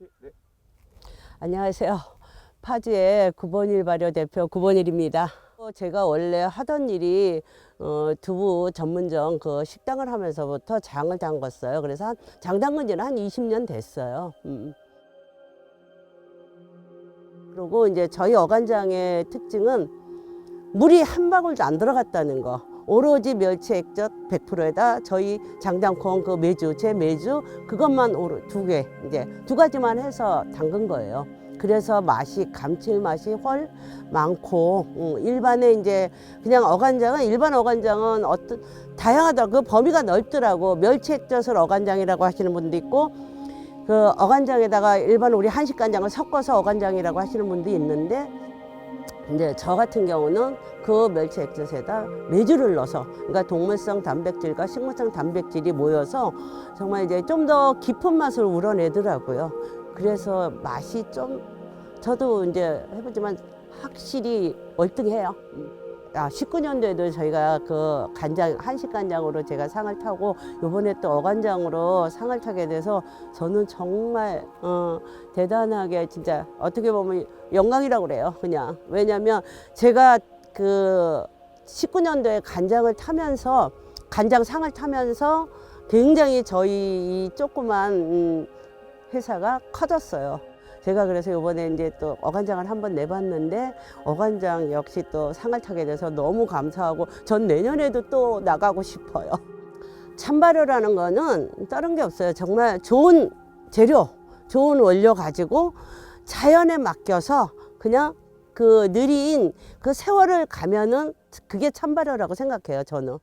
네. 안녕하세요. 파주의 9번 일 발효 대표 9번일입니다. 제가 원래 하던 일이 어, 두부 전문점 그 식당을 하면서부터 장을 담궜어요. 그래서 한, 장 담근 지는 한 20년 됐어요. 음. 그리고 이제 저희 어간장의 특징은 물이 한 방울도 안 들어갔다는 거. 오로지 멸치 액젓 100%에다 저희 장담콩 그 메주, 제 메주 그것만 오로 두 개, 이제 두 가지만 해서 담근 거예요. 그래서 맛이 감칠맛이 훨 많고 음, 일반의 이제 그냥 어간장은 일반 어간장은 어떤 다양하더라고 그 범위가 넓더라고 멸치 액젓을 어간장이라고 하시는 분도 있고 그 어간장에다가 일반 우리 한식 간장을 섞어서 어간장이라고 하시는 분도 있는데 이제 저 같은 경우는 그 멸치 액젓에다 메주를 넣어서 그러니까 동물성 단백질과 식물성 단백질이 모여서 정말 이제 좀 더 깊은 맛을 우러내더라고요. 그래서 맛이 좀 저도 이제 해보지만 확실히 월등해요. 아, 19년도에도 저희가 그 간장 한식 간장으로 제가 상을 타고 요번에 또 어간장으로 상을 타게 돼서 저는 정말 어, 대단하게 진짜 어떻게 보면 영광이라고 그래요. 그냥 왜냐하면 제가 그 19년도에 간장을 타면서 간장 상을 타면서 굉장히 저희 이 조그만 음, 회사가 커졌어요. 제가 그래서 이번에 이제 또 어간장을 한번 내봤는데 어간장 역시 또 상을 타게 돼서 너무 감사하고 전 내년에도 또 나가고 싶어요. 찬발효라는 거는 다른 게 없어요. 정말 좋은 재료, 좋은 원료 가지고 자연에 맡겨서 그냥 그 느린 그 세월을 가면은 그게 찬발효라고 생각해요. 저는.